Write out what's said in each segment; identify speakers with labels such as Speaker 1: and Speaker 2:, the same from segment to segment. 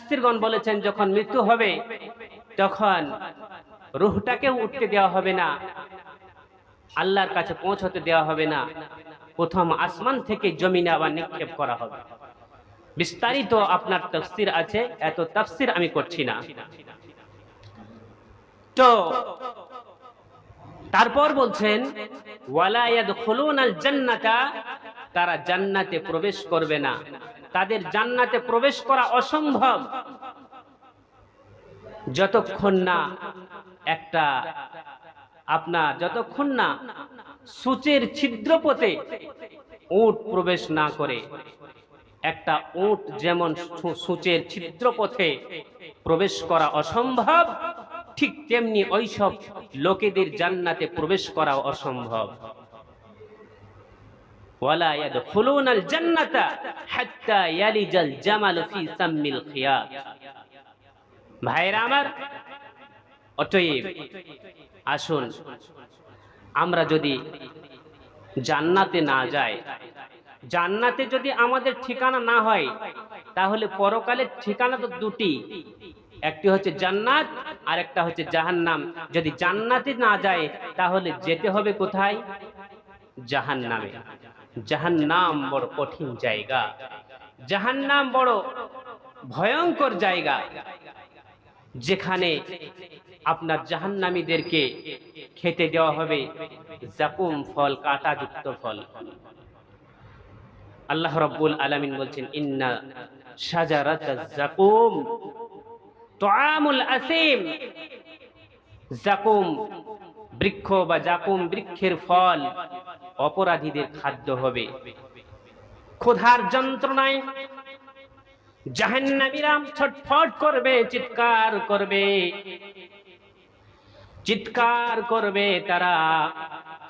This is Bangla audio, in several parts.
Speaker 1: মুফাসসিরগণ বলেছেন, যখন মৃত্যু হবে, তখন রুহটাকেও উঠতে দেওয়া হবে না, আল্লাহর কাছে পৌঁছতে দেওয়া হবে না, প্রথম আসমান থেকে জমিনে আবার নিক্ষেপ করা হবে। বিস্তারিত আপনার তফসির আছে, এত তফসির আমি করছি না। তো, তারপর বলছেন, ওয়ালা ইয়াদখুলুনাল জান্নাতা তারা জান্নাতে প্রবেশ করবে না। তাদের জান্নাতে প্রবেশ করা অসম্ভব। যতক্ষণ না একটা আপনার যতক্ষণ না সূচের ছিদ্রপথে উট প্রবেশ না করে, একটা উট যেমন সূচের ছিদ্রপথে প্রবেশ করা অসম্ভব, ঠিক তেমনি ওইসব লোকেদের জান্নাতে প্রবেশ করা অসম্ভব। জান্নাতা আমার আসুন, আমরা যদি জান্নাতে না যাই, জান্নাতে যদি আমাদের ঠিকানা না হয়, তাহলে পরকালের ঠিকানা তো দুটি। একটি হচ্ছে জান্নাত আর একটা হচ্ছে জাহান্নাম। যদি জান্নাতে না যায় তাহলে যেতে হবে কোথায়? জাহান্নামে। জাহান্নাম বড় কঠিন জায়গা। জাহান্নাম বড় ভয়ঙ্কর জায়গা। যেখানে আপনার জাহান্নামীদেরকে খেতে দেওয়া হবে জাকুম ফল, কাঁটাযুক্ত ফল। আল্লাহ রাব্বুল আলামিন বলছেন, ইন্না শাজারাত জাকুম তুআমুল আসিম। জাকুম বৃক্ষ বা জাকুম বৃক্ষের ফল অপরাধীদের খাদ্য হবে। ক্ষুধার যন্ত্রণায় জাহান্নামীরা ছটফট করবে, চিৎকার করবে। চিৎকার করবে তারা,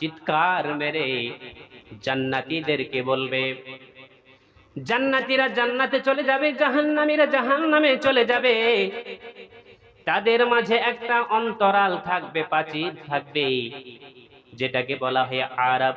Speaker 1: চিৎকার মেরে বলবে। জান্নাতীরা জান্নাতে চলে যাবে, জাহান্নামীরা জাহান্নামে চলে যাবে। তাদের মাঝে একটা অন্তরাল থাকবে, প্রাচীর থাকবে, যেটাকে বলা হয় আরব।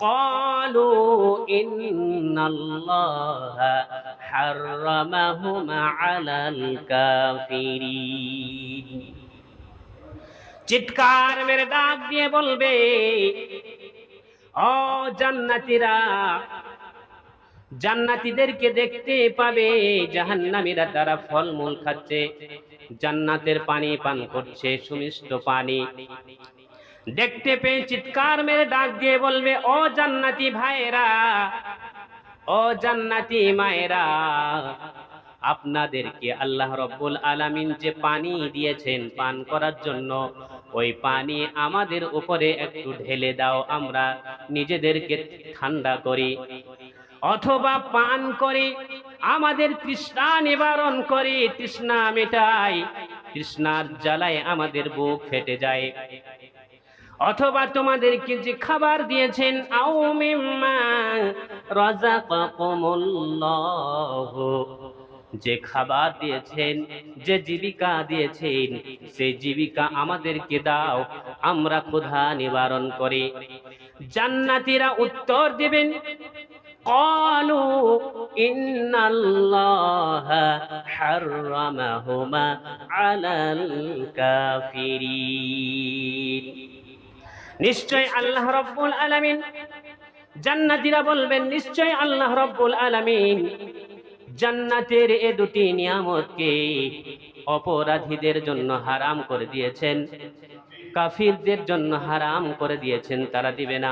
Speaker 1: قالوا إن الله حرمهما على الكافرين চিৎকার মেরে ডাক দিয়ে বলবে ও জান্নাতীরা জান্নাতীদেরকে দেখতে পাবে জাহান্নামীরা তারা ফলমূল খাচ্ছে জান্নাতের পানি পান করছে সুমিষ্ট পানি দেখতে পেয়ে চিৎকার মেরে ডাক দিয়ে বলবে, ও জান্নাতি ভাইরা ও জান্নাতি মায়েরা, আপনাদেরকে আল্লাহ রব্বুল আলামিন যে পানি দিয়েছেন পান করার জন্য, ওই পানি আমাদের উপরে একটু ঢেলে দাও, আমরা নিজেদেরকে ঠান্ডা করি। অথবা পান করে, আমাদের তৃষ্ণা নিবারণ করে, তৃষ্ণা মেটাই, তৃষ্ণার জ্বালায় আমাদের বুক ফেটে যায়। অথবা তোমাদেরকে যে খাবার দিয়েছেন আও মিম্মা রাযাকাকুমুল্লাহ যে খাবার দিয়েছেন যে জীবিকা দিয়েছেন সেই জীবিকা আমাদেরকে দাও আমরা ক্ষুধা নিবারণ করি জান্নাতীরা উত্তর দেবেন قالوا إن الله حرمهما على الكافرين নিশ্চয় আল্লাহ রব্বুল আলামিন জান্নাতীরা বলবেন, নিশ্চয় আল্লাহ রব্বুল আলামিন জান্নাতের এ দুটি নিয়ামতকে অপরাধীদের জন্য হারাম করে দিয়েছেন, কাফিরদের জন্য হারাম করে দিয়েছেন, তারা দিবে না।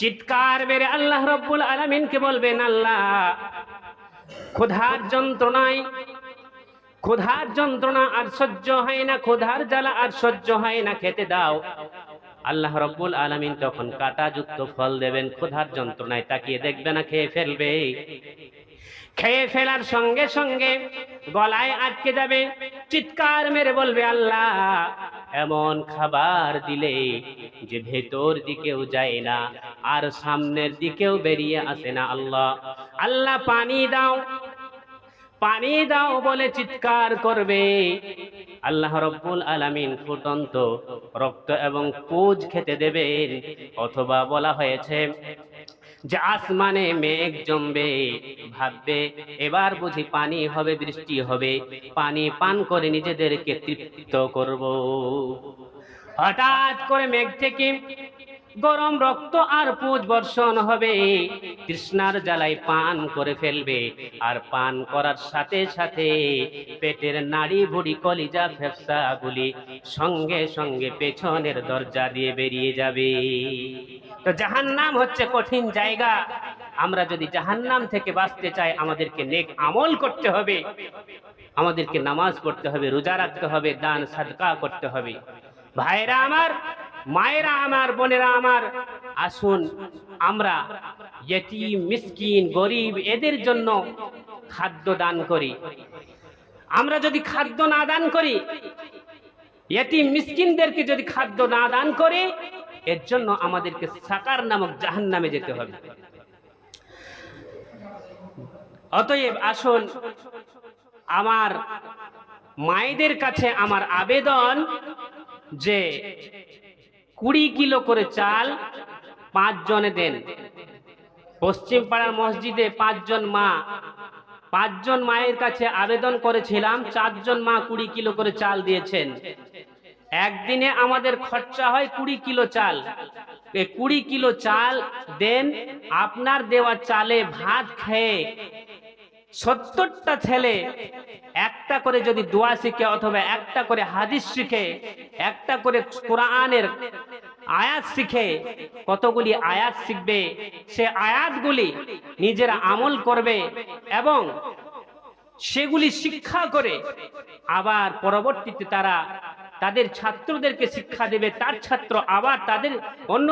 Speaker 1: চিৎকার মেরে আল্লাহ রব্বুল আলামিনকে বলবেন, আল্লাহ, ক্ষুধার যন্ত্রণায়, ক্ষুধার যন্ত্রণা আর সহ্য হয় না, ক্ষুধার জ্বালা আর সহ্য হয় না, খেতে দাও। আল্লাহ রব্বুল আলামিন তখন কাঁটাযুক্ত ফল দেবেন, ক্ষুধার যন্ত্রণায় তাকিয়ে দেখবে না, খেয়ে ফেলবে। খেয়ে ফেলার সঙ্গে সঙ্গে গলায় আটকে যাবে, চিৎকার মেরে বলবে, আল্লাহ, এমন খাবার দিলে যে ভেতর দিকেও যায় না, আর সামনের দিকেও বেরিয়ে আসে না, আল্লাহ। আল্লাহ, পানি দাও পানি দাও বলে চিৎকার করবে। আল্লাহ রব্বুল আলামিন ফুটন্ত রক্ত এবং পুজ খেতে দেবেন অথবা বলা হয়েছে, যে আসমানে মেঘ জমবে, ভাববে, এবার বুঝি পানি হবে, বৃষ্টি হবে, পানি পান করে নিজেদেরকে তৃপ্ত করব। হঠাৎ করে মেঘ থেকে গরম রক্ত আর পুজ বর্ষণ হবে। তৃষ্ণার জ্বালাই পান করে ফেলবে। আর পান করার সাথে সাথে পেটের নাড়ি ভুড়ি কলিজা ফেফসা গুলি সঙ্গে সঙ্গে পেছনের দরজা দিয়ে বেরিয়ে যাবে। তো জাহান্নাম হচ্ছে কঠিন জায়গা। আমরা যদি জাহান্নাম থেকে বাঁচতে চাই, আমাদেরকে নেক আমল করতে হবে। আমাদেরকে নামাজ পড়তে হবে, রোজা রাখতে হবে, দান, সাদকা করতে হবে। ভাইরা আমার মায়েরা আমার, বোনেরা আমার, আসুন আমরা ইয়তিম, মিসকিন, গরিব এদের জন্য খাদ্য দান করি। আমরা যদি খাদ্য না দান করি, ইয়তিম, মিসকিনদেরকে যদি খাদ্য না দান করে, এর জন্য আমাদেরকে সাকার নামক জাহান নামে যেতে হবে। অতএব আসুন, আমার মায়েদের কাছে আমার আবেদন যে কুড়ি কিলো করে চাল পাঁচ জনে দেন। পশ্চিম পাড়ার মসজিদে পাঁচজন মা। পাঁচজন মায়ের কাছে আবেদন করেছিলাম, চারজন মা কুড়ি কিলো করে চাল দিয়েছেন। একদিনে আমাদের খরচা হয় কুড়ি কিলো চাল। কুড়ি কিলো চাল দেন, আপনার দেওয়া চালে ভাত খেয়ে সত্তরটা ছেলে একটা করে যদি দোয়া শিখে অথবা একটা করে হাদিস শিখে, একটা করে কোরআনের আয়াত শিখে কতগুলি আয়াত শিখবে, সে আয়াতগুলি নিজেরা আমল করবে এবং সেগুলি শিক্ষা করে আবার পরবর্তীতে তারা তাদের ছাত্রদেরকে শিক্ষা দেবে, তার ছাত্র আবার তাদের অন্য